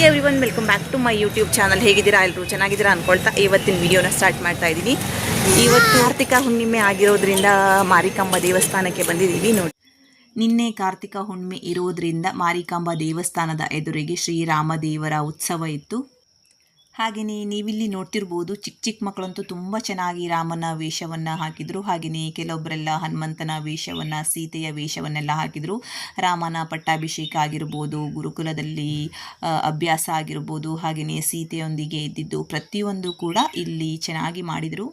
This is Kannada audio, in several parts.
Back to my YouTube channel ಹೇಗಿದ್ದೀರಾ? ಎಲ್ಲರೂ ಚೆನ್ನಾಗಿದ್ದೀರಾ ಅನ್ಕೊಳ್ತಾ ಇವತ್ತಿನ ವಿಡಿಯೋನ ಸ್ಟಾರ್ಟ್ ಮಾಡ್ತಾ ಇದ್ದೀನಿ. ಇವತ್ತು ಕಾರ್ತಿಕ ಹುಣ್ಣಿಮೆ ಆಗಿರೋದ್ರಿಂದ ಮಾರಿಕಾಂಬ ದೇವಸ್ಥಾನಕ್ಕೆ ಬಂದಿದ್ದೀವಿ ನೋಡಿ. ನಿನ್ನೆ ಕಾರ್ತಿಕ ಹುಣ್ಣಿಮೆ ಇರೋದ್ರಿಂದ ಮಾರಿಕಾಂಬ ದೇವಸ್ಥಾನದ ಎದುರಿಗೆ ಶ್ರೀರಾಮದೇವರ ಉತ್ಸವ ಇತ್ತು. ಹಾಗೆಯೇ ನೀವಿಲ್ಲಿ ನೋಡ್ತಿರ್ಬೋದು ಚಿಕ್ಕ ಚಿಕ್ಕ ಮಕ್ಕಳಂತೂ ತುಂಬ ಚೆನ್ನಾಗಿ ರಾಮನ ವೇಷವನ್ನು ಹಾಕಿದರು. ಹಾಗೆಯೇ ಕೆಲವೊಬ್ಬರೆಲ್ಲ ಹನುಮಂತನ ವೇಷವನ್ನು, ಸೀತೆಯ ವೇಷವನ್ನೆಲ್ಲ ಹಾಕಿದರು. ರಾಮನ ಪಟ್ಟಾಭಿಷೇಕ ಆಗಿರ್ಬೋದು, ಗುರುಕುಲದಲ್ಲಿ ಅಭ್ಯಾಸ ಆಗಿರ್ಬೋದು ಹಾಗೆಯೇ ಸೀತೆಯೊಂದಿಗೆ ಇದ್ದಿದ್ದು ಪ್ರತಿಯೊಂದು ಕೂಡ ಇಲ್ಲಿ ಚೆನ್ನಾಗಿ ಮಾಡಿದರು.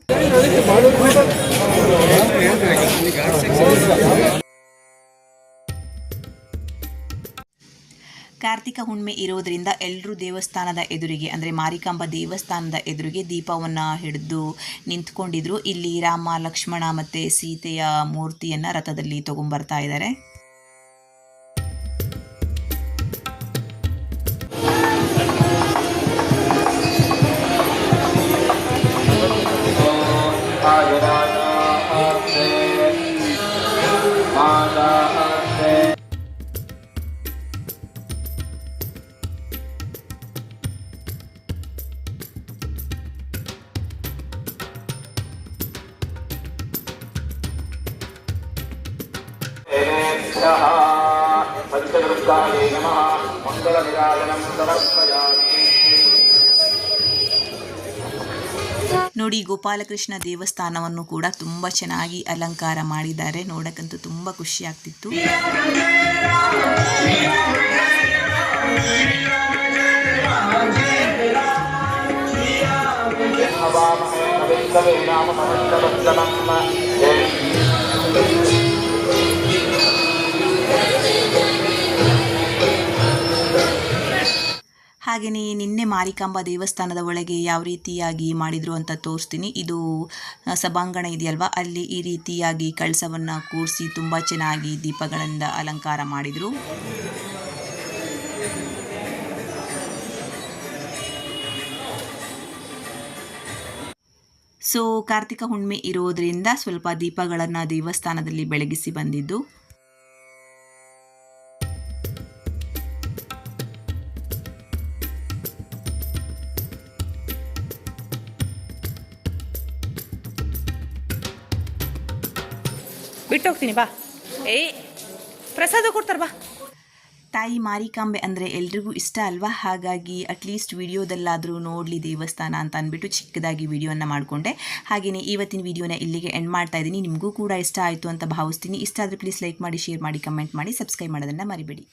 ಕಾರ್ತಿಕ ಹುಣ್ಣಿಮೆ ಇರೋದರಿಂದ ಎಲ್ಲರೂ ದೇವಸ್ಥಾನದ ಎದುರಿಗೆ, ಅಂದರೆ ಮಾರಿಕಾಂಬ ದೇವಸ್ಥಾನದ ಎದುರಿಗೆ ದೀಪವನ್ನು ಹಿಡಿದು ನಿಂತ್ಕೊಂಡಿದ್ರು. ಇಲ್ಲಿ ರಾಮ, ಲಕ್ಷ್ಮಣ ಮತ್ತು ಸೀತೆಯ ಮೂರ್ತಿಯನ್ನು ರಥದಲ್ಲಿ ತೊಗೊಂಬರ್ತಾ ಇದ್ದಾರೆ ನೋಡಿ ಗೋಪಾಲಕೃಷ್ಣ ದೇವಸ್ಥಾನವನ್ನು ಕೂಡ ತುಂಬ ಚೆನ್ನಾಗಿ ಅಲಂಕಾರ ಮಾಡಿದ್ದಾರೆ. ನೋಡಕ್ಕಂತೂ ತುಂಬ ಖುಷಿ ಆಗ್ತಿತ್ತು. ಹಾಗೆಯೇ ನಿನ್ನೆ ಮಾರಿಕಾಂಬ ದೇವಸ್ಥಾನದ ಒಳಗೆ ಯಾವ ರೀತಿಯಾಗಿ ಮಾಡಿದ್ರು ಅಂತ ತೋರಿಸ್ತೀನಿ. ಇದು ಸಭಾಂಗಣ ಇದೆಯಲ್ವಾ? ಅಲ್ಲಿ ಈ ರೀತಿಯಾಗಿ ಕಳಸವನ್ನು ಕೂರಿಸಿ ತುಂಬ ಚೆನ್ನಾಗಿ ದೀಪಗಳಿಂದ ಅಲಂಕಾರ ಮಾಡಿದರು. ಸೊ, ಕಾರ್ತಿಕ ಹುಣ್ಣಿಮೆ ಇರೋದ್ರಿಂದ ಸ್ವಲ್ಪ ದೀಪಗಳನ್ನು ದೇವಸ್ಥಾನದಲ್ಲಿ ಬೆಳಗಿಸಿ ಬಂದಿದ್ದು. ಬಿಟ್ಟು ಹೋಗ್ತೀನಿ ಬಾ. ಏಯ್, ಪ್ರಸಾದ ಕೊಡ್ತಾರ, ಬಾ. ತಾಯಿ ಮಾರಿಕಾಂಬೆ ಅಂದರೆ ಎಲ್ರಿಗೂ ಇಷ್ಟ ಅಲ್ವಾ? ಹಾಗಾಗಿ ಅಟ್ಲೀಸ್ಟ್ ವಿಡಿಯೋದಲ್ಲಾದರೂ ನೋಡಲಿ ದೇವಸ್ಥಾನ ಅಂತ ಅಂದ್ಬಿಟ್ಟು ಚಿಕ್ಕದಾಗಿ ವಿಡಿಯೋನ ಮಾಡಿಕೊಂಡೆ. ಹಾಗೆಯೇ ಇವತ್ತಿನ ವಿಡಿಯೋನ ಇಲ್ಲಿಗೆ ಎಂಡ್ ಮಾಡ್ತಾ ಇದ್ದೀನಿ. ನಿಮಗೂ ಕೂಡ ಇಷ್ಟ ಆಯಿತು ಅಂತ ಭಾವಿಸ್ತೀನಿ. ಇಷ್ಟ ಆದರೆ ಪ್ಲೀಸ್ ಲೈಕ್ ಮಾಡಿ ಶೇರ್ ಮಾಡಿ ಕಮೆಂಟ್ ಮಾಡಿ ಸಬ್ಸ್ಕ್ರೈಬ್ ಮಾಡೋದನ್ನು ಮರಿಬೇಡಿ.